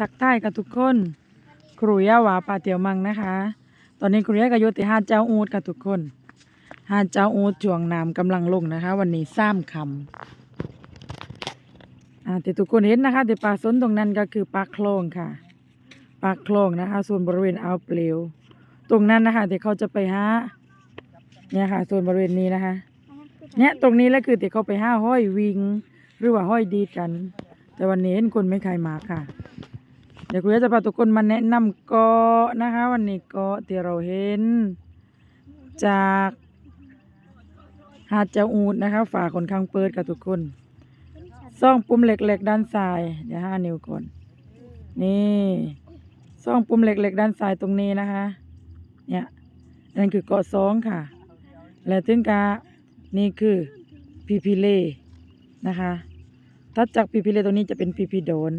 ทักทายกับทุกคนครูย่าหวาปลาเตียวมังนะคะ ตอนนี้ครูย่าก็อยู่ที่าเจ้าอูดกับทุกคนหาเจ้าอูดช่วงน้ำกำลังลงนะคะ วันนี้ซ้ำคำอ่าที่ทุกคนเห็นนะคะที่ปลาสนตรงนั้นก็คือปลาโคลงค่ะปลาโคลงนะคะ ส่วนบริเวณอ่าวเปลว ตรงนั้นนะคะที่เขาจะไปหาเนี่ยค่ะ ส่วนบริเวณนี้นะคะเนี่ยตรงนี้แล้วคือที่เขาไปห้าห้อยวิง หรือว่าห้อยดีกัน แต่วันนี้เห็นคนไม่ใครมาค่ะ เดี๋ยวครูจะพาทุกคนมาแนะนำเกาะนะคะ วันนี้เกาะที่เราเห็น จากหาดเจ้าอูดนะคะฝาคนข้างเปิดกับทุกคนซ่องปุ่มเหล็กๆด้านซ้ายเดี๋ยวห้านิ้วก่อนนี่ซ่องปุ่มเหล็กๆด้านซ้ายตรงนี้นะคะ เนี่ยนั่นคือเกาะสองค่ะ และถึงกานี่คือพีพีเล่นะคะถ้าจากพีพีเล่ตรงนี้จะเป็นพีพีโดน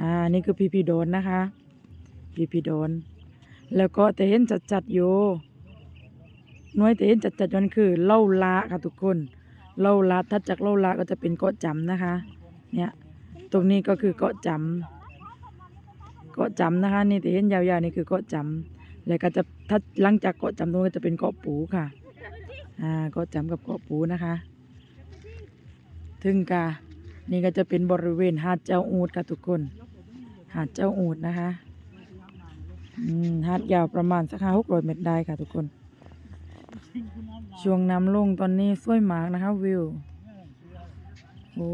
อ่านี่คือพีพีโดนนะคะพีพีโดน แล้วก็แต่เห็นจัดจัดอยู่หน่วยแต่เห็นจัดจัดนั่นคือเล่าละค่ะทุกคนเล่าละถ้าจากเล่าละก็จะเป็นเกาะจำนะคะ เนี่ยตรงนี้ก็คือเกาะจำเกาะจำนะคะ นี่แต่เห็นยาวๆนี่คือเกาะจำแล้วก็จะถ้าหลังจากเกาะจำตรงนี้ก็จะเป็นเกาะปูค่ะอ่าก็จำกับเกาะปูนะคะถึงกานี่ก็จะเป็นบริเวณหาดเจ้าอูดค่ะทุกคน หาดเจ้าอูดนะคะอืมหาดยาวประมาณสักห้าหกร้อยเมตรได้ค่ะทุกคน ช่วงน้ำลงตอนนี้สวยมากนะคะวิว โอ้